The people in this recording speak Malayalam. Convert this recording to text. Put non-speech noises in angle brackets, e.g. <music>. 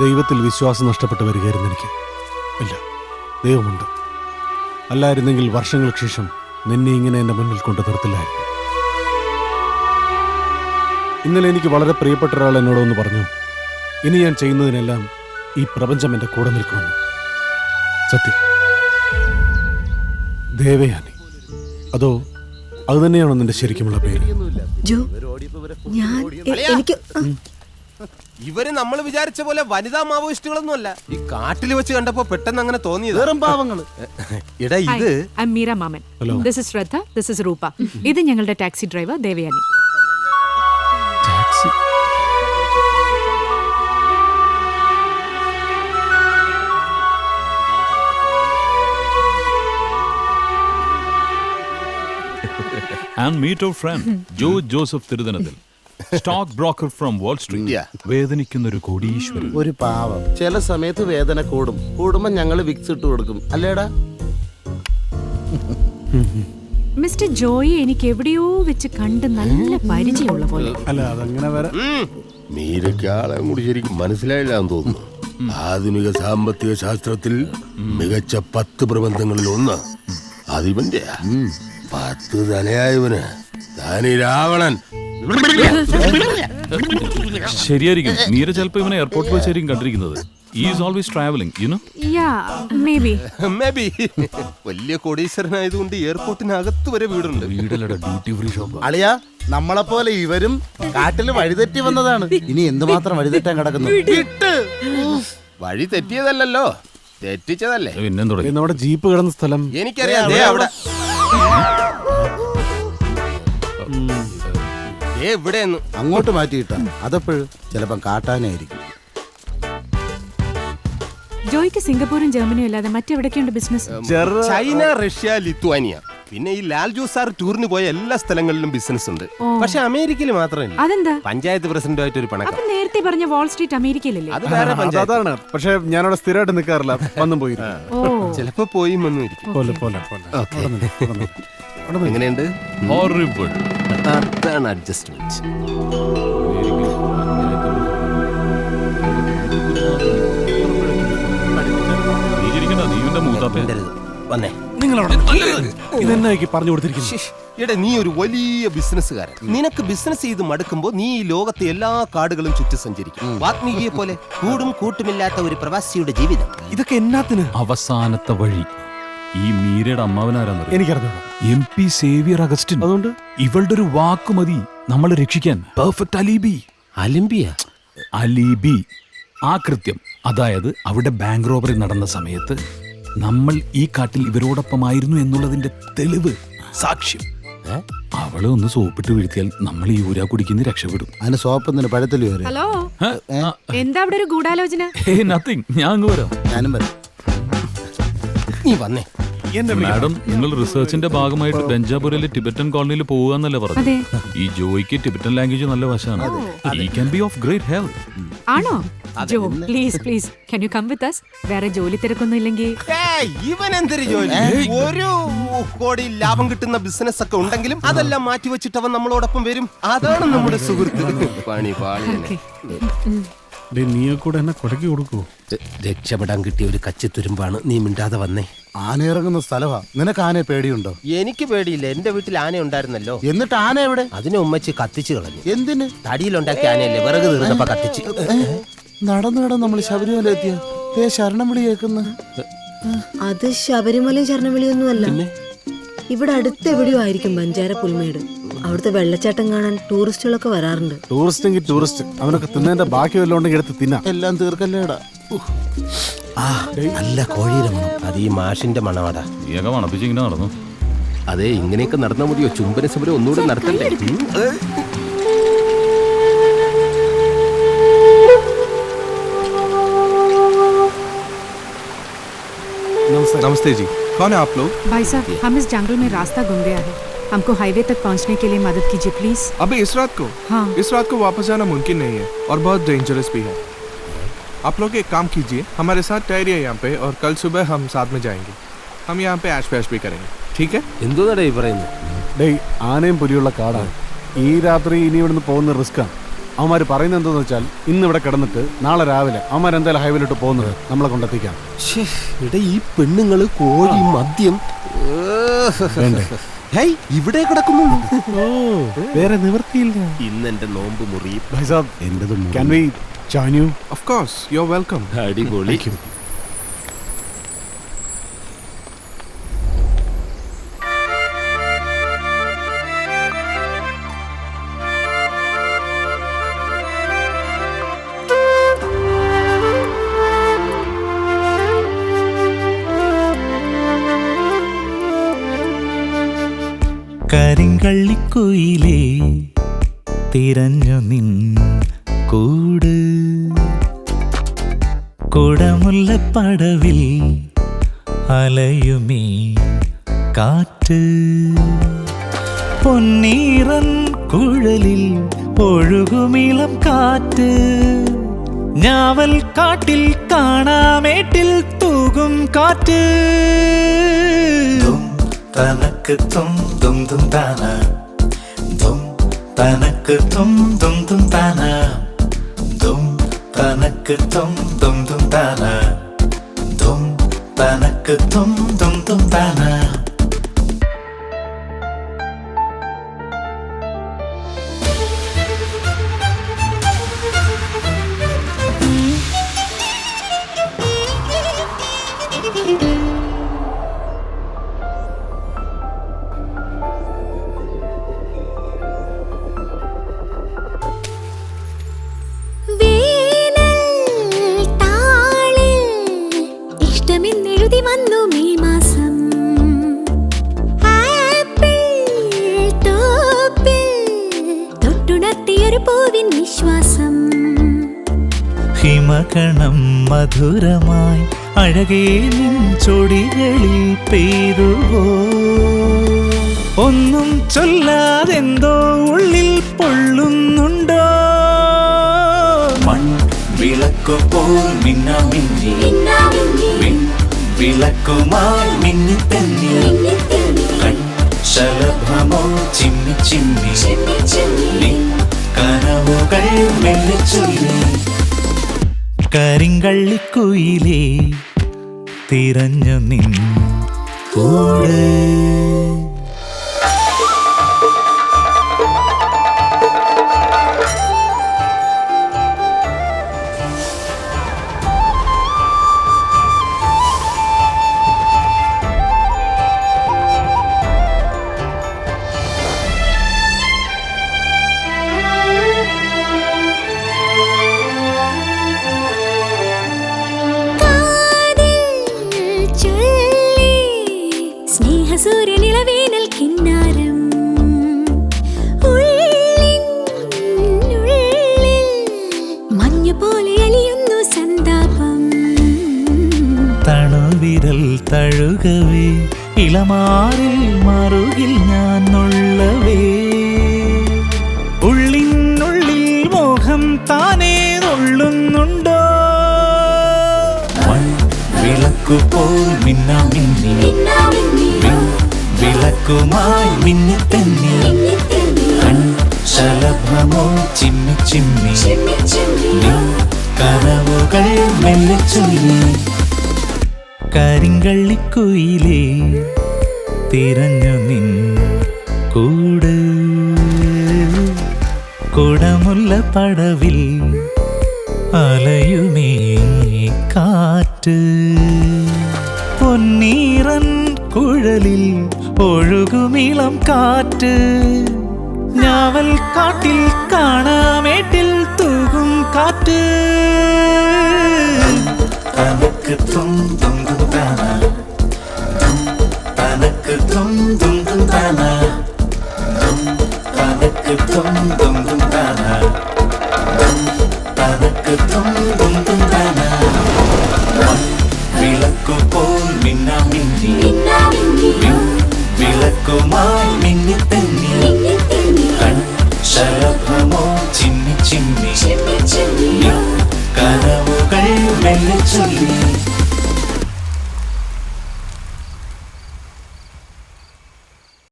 ദൈവത്തിൽ വിശ്വാസം നഷ്ടപ്പെട്ടു വരികയായിരുന്നു എനിക്ക്. ഇല്ല ദൈവമുണ്ട്. അല്ലായിരുന്നെങ്കിൽ വർഷങ്ങൾക്ക് ശേഷം നിന്നെ ഇങ്ങനെ എന്റെ മുന്നിൽ കൊണ്ടു നിർത്തില്ലായിരുന്നു. ഇന്നലെ എനിക്ക് വളരെ പ്രിയപ്പെട്ട ഒരാൾ എന്നോടൊന്ന് പറഞ്ഞു ഇനി ഞാൻ ചെയ്യുന്നതിനെല്ലാം ഈ പ്രപഞ്ചം എന്റെ കൂടെ നിൽക്കുമെന്ന്. സത്യം. ദേവയാനി അതോ അത് തന്നെയാണോ നിന്റെ ശരിക്കുമുള്ള പേര്? ജോ ഞാൻ എനിക്ക് ഇവർ നമ്മൾ വിചാരിച്ച പോലെ വനിതാ മാവോയിസ്റ്റുകളൊന്നും അല്ല ഈ കാട്ടിൽ വെച്ച് കണ്ടപ്പോ പെട്ടെന്ന് അങ്ങനെ തോന്നിയത്. വെറും പാവങ്ങൾ. <laughs> എടാ ഇത് ഐ മീര മാമൻ this is Shraddha this is Roopa ഇത് ഞങ്ങളുടെ taxi driver Devayani. and meet our friend Jo Joseph Thiruthanathil stock broker from Wall Street വേദനിക്കുന്ന ഒരു കോടീശ്വരൻ. ഒരു പാവം. ചില സമയത്ത് വേദന കൂടും. കൂടുമ്പോ ഞങ്ങൾ വിക്സ് ഇട്ട് കൊടുക്കും. അല്ലേടാ? മിസ്റ്റർ ജോയി എനിക്ക് എവിടെയോ വെച്ച് കണ്ട് നല്ല പരിചയമുള്ള പോലെ. അല്ല അതങ്ങനെ വരാം. മീരയ്ക്ക് ആളെ കൂടി ശരിക്കും മനസ്സിലായില്ല എന്ന് തോന്നുന്നു. ആധുനിക സാമ്പത്തിക ശാസ്ത്രത്തിൽ മികച്ച പത്ത് പ്രബന്ധങ്ങളിൽ ഒന്ന്. അതിവന്റെ പത്ത് തലയായവന്. താനി രാവണൻ ശരിയായിരിക്കും. നീര ചിലപ്പോ ഇവനെ എയർപോർട്ടിൽ വെച്ചായിരിക്കും കണ്ടിരിക്കുന്നത്. Is always traveling you know ya may be may be വലിയ കോടീശ്വരനായതുകൊണ്ട് എയർപോർട്ടിനകത്ത് വരെ വീടുണ്ട്. വീടല്ലട ഡ്യൂട്ടി ഫ്രീ ഷോപ്പ് അളിയ നമ്മളെ പോലെ ഇവരും കാട്ടിൽ വഴിതെറ്റി വന്നതാണ്. ഇനി എന്തുമാത്രം വഴിതെറ്റാൻ കിടക്കുന്നു. വഴി തെറ്റിയതല്ലല്ലോ തെറ്റിച്ചതല്ലേ. പിന്നെന്താ ഏ, നമ്മുടെ ജീപ്പ് കിടന്ന സ്ഥലം. എനിക്കറിയാം. ദേ അവിടെ. <laughs> അങ്ങോട്ട് മാറ്റിയിട്ടാ. അതപ്പോഴും ചിലപ്പം കാട്ടാനായിരിക്കും. ജോയിക്ക് സിംഗപ്പൂരും ജർമ്മനിയും അല്ലാതെ മറ്റെവിടൊക്കെയുണ്ട് ബിസിനസ് ചൈന റഷ്യ ലിത്വാനിയ. പിന്നെ ഈ ലാൽ ജോസ് സാർ ടൂറിന് പോയ എല്ലാ സ്ഥലങ്ങളിലും ബിസിനസ് ഉണ്ട്. പക്ഷെ അമേരിക്കയിൽ മാത്രമല്ല. അതെന്താ? പഞ്ചായത്ത് പ്രസിഡന്റുമായിട്ട് ഒരു പണക്കം. അപ്പൊ നേരത്തെ പറഞ്ഞ വാൾ സ്ട്രീറ്റ് അമേരിക്കയിലല്ലേ? അത് വേറെ പഞ്ചായത്ത്. അതാണ്. പക്ഷെ അവിടെ സ്ഥിരമായിട്ട് നിൽക്കാറില്ല. വന്നും പോയി ചിലപ്പോ പോയി വന്നും ഇരിക്കും. എങ്ങനെയുണ്ട്? ഹോറിബിൾ അതാണ് അഡ്ജസ്റ്റ്മെന്റ് വന്നേ. പറഞ്ഞു കൊടുത്തിരിക്കുന്നു എടാ നീ ഒരു വലിയ ബിസിനസ്സുകാരൻ നിനക്ക് ബിസിനസ് ചെയ്ത് മടുക്കുമ്പോ നീ ഈ ലോകത്തെ എല്ലാ കാടുകളും ചുറ്റി സഞ്ചരിക്കും. വാത്മീകിയെ പോലെ കൂടും കൂട്ടുമില്ലാത്ത ഒരു പ്രവാസിയുടെ ജീവിതം. ഇതൊക്കെ എന്നാത്തിന്? അവസാനത്തെ വഴി. ഈ മീരയുടെ അമ്മാവനാരാന്നറിയോ എനിക്കറിഞ്ഞോളൂ എം പി സേവിയർ അഗസ്റ്റിൻ. അതുകൊണ്ട്? ഇവളുടെ ഒരു വാക്ക് മതി നമ്മളെ രക്ഷിക്കാൻ. Perfect alibi. അലിമ്പിയ അലീബി. ആ കൃത്യം. അതായത് അവിടെ ബാങ്ക് റോബറി നടന്ന സമയത്ത് നമ്മൾ ഈ കാട്ടിൽ ഇവരോടൊപ്പമായിരുന്നു എന്നുള്ളതിന്റെ തെളിവ് സാക്ഷ്യം. അവളെ ഒന്ന് സോപ്പിട്ട് വീഴ്ത്തിയാൽ നമ്മൾ ഈ ഊരാ കുടിക്കുന്ന രക്ഷപ്പെടും. അതിന് പഴത്തിൽ ഹലോ? എന്താ അവിടെ ഒരു ഗൂഢാലോചന? ഹേ ഞാൻ അങ്ങ് വരാം. ഞാനും വരാം. നീ വന്നേ. മാഡം നിങ്ങൾ റിസർച്ചിന്റെ ഭാഗമായിട്ട് ബെഞ്ചാപുരയിലെ ടിബറ്റൻ കോളനിയിൽ പോകുകന്നല്ലേ പറഞ്ഞു അതെ. ഈ ജോയിക്ക് ടിബറ്റൻ ലാംഗ്വേജ് നല്ല വശമാണ്. ഈ can be of great help ആണോ? Jo please please can you come with us വേറെ ജോലി തിരക്കൊന്നും ഇല്ലെങ്കിൽ. ഇവൻ എന്തൊരു ജോലി? ഒരു കോടി ലാഭം കിട്ടുന്ന ബിസിനസ് ഒക്കെ ഉണ്ടെങ്കിലും അതെല്ലാം മാറ്റി വെച്ചിട്ട് അവൻ നമ്മളോടൊപ്പം വരും. അതാണ് നമ്മുടെ സുഹൃത്ത്. പണി ഡേ നീയെ കൂടെ എന്നെ രക്ഷപ്പെടാൻ കിട്ടിയ ഒരു കച്ചിത്തുരുമ്പാണ് നീ മിണ്ടാതെ വന്നേ. ആന ഇറങ്ങുന്ന സ്ഥലമാ നിനക്ക് ആനയെ പേടിയുണ്ടോ? എനിക്ക് പേടിയില്ല. എന്റെ വീട്ടിൽ ആന ഉണ്ടായിരുന്നല്ലോ. എന്നിട്ട് ആന എവിടെ? അതിനെ ഉമ്മച്ച് കത്തിച്ചു കളഞ്ഞു. എന്തിന്? തടിയിലുണ്ടാക്കിയ ആനയല്ലേ? വിറക് തീർന്നപ്പോ കത്തിച്ച്. നടന്നു നടന്ന് നമ്മൾ ശബരിമല എത്തിയ? ഏ ശരണം വിളി കേൾക്കുന്ന. അത് ശബരിമലയും ശരണവിളിയൊന്നുമല്ല. ഇവിടെ അടുത്ത് എവിടെയോ ആയിരിക്കും ബഞ്ചാര പുൽമേട്. അവിടുത്തെ വെള്ളച്ചാട്ടം കാണാൻ ടൂറിസ്റ്റുകളൊക്കെ വരാറുണ്ട് ടൂറിസ്റ്റ് എങ്കിൽ ടൂറിസ്റ്റ് അവനൊക്കെ തിന്നതിന്റെ ബാക്കി വല്ലതും ഉണ്ടെങ്കിൽ എടുത്ത് തിന്നാം എല്ലാം തീർക്കല്ലേടാ നല്ല കോഴിയുടെ മണം അത് ഈ മാഷിന്റെ മണമാടാ നീയൊക്കെ മണപ്പിച്ച് ഇങ്ങനെ നടന്നു അതെ ഇങ്ങനെയൊക്കെ നടന്നാൽ മതിയോ ചുംബന സമരം ഒന്നുകൂടെ നടത്തണ്ടേ ഉം. ഏ, നമസ്തേ नमस्ते जी कौन है आप लोग भाई साहब हम इस जंगल में रास्ता गुम गया है हमको हाईवे तक पहुंचने के लिए मदद कीजिए प्लीज अबे इस रात को हाँ इस रात को वापस जाना मुमकिन नहीं है और बहुत डेंजरस भी है आप लोग एक काम कीजिए हमारे साथ ठहरिए यहाँ पे और कल सुबह हम साथ में जाएंगे हम यहाँ पे ऐश पैश भी करेंगे ठीक है എന്തോന്നാടാ ഈ പറയുന്നത് ഡേയ് ആനയും പുലിയുള്ള കാടാണ് ഈ രാത്രി ഇനി ഇവിടുന്ന് പോകുന്ന റിസ്ക്കാണ് അവന്മാർ പറയുന്നത് എന്താന്ന് വെച്ചാൽ ഇന്ന് ഇവിടെ കിടന്നിട്ട് നാളെ രാവിലെ അവന്മാർ എന്തായാലും ഹൈവേയിലോട്ട് പോകുന്നത് നമ്മളെ കൊണ്ടെത്തിക്കാം ശ്ശേ, എടാ ഈ പെണ്ണുങ്ങള് കോഴി മദ്യം വേണ്ടേ ഹേയ് ഇവിടെ കിടക്കുന്നുള്ളൂ ഓ വേറെ നിവൃത്തിയില്ല. ഇന്ന് എന്റെ നോമ്പ് മുറിയും ഭായ് സാബ് കരിങ്കള്ളിക്കുയിലേ തിരഞ്ഞു നിൻ കൂട്. കുടമുല്ലപ്പടവിൽ അലയുമീ കാറ്റ്. പൊന്നീറൻ കുഴലിൽ ഒഴുകുമിളം കാറ്റ്. ഞാവൽ കാട്ടിൽ കാണാമേട്ടിൽ തൂകും കാറ്റ്. தனக்கு தும் தும் தும் தானா? தும் தனக்கு தும் தும் தும் தானா? தும் தனக்கு தும் தும் தும் தானா? தும் தனக்கு தும் தும் தும் தானா? ഇഷ്ടമെന്നെഴുതി വന്നു മെയ് മാസം. തൊട്ടുണർത്തിയൊരു പൂവിൻ വിശ്വാസം ഹിമകണം മധുരമായി അഴകേ നിൻ ചൊടികളിൽ പെയ്തുവോ? ഒന്നും ചൊല്ലാതെന്തോ ഉള്ളിൽ പൊള്ളുന്നുണ്ടോ? മൺ വിളക്കു പോൽ മിന്നാമിന്നി. വിൺ വിളക്കുമായി മിന്നി തെന്നി കൺ ശലഭമോ ചിമ്മി ചിമ്മി കനവുകൾ മെല്ലെ ചൊല്ലി. കരിങ്കള്ളിക്കുയിലേ തിരഞ്ഞു നിൻ കൂടെ. ഇളമാറിൽ മറുകിൽ ഞാൻ നുള്ളവേ ഉള്ളിനുള്ളിൽ മോഹം താനേ നുള്ളുന്നുണ്ടോ മൺ വിളക്കു പോൽ വിളക്കുമായി മിന്നി തന്നെ ശലഭമോ ചിമ്മി ചിമ്മി കനവുകൾ മെല്ലെ ചൊല്ലി. കരിങ്കള്ളിക്കുയിലേ തിരഞ്ഞു നിൻ കൂട്. കുടമുള്ള പടവിൽ അലയുമേ കാറ്റ്. പൊന്നീറൻ കുഴലിൽ ഒഴുകുമിളം കാറ്റ്. ഞാവൽ കാട്ടിൽ കാണാമേട്ടിൽ തൂകും കാറ്റ്. തനക്ക് dum dum.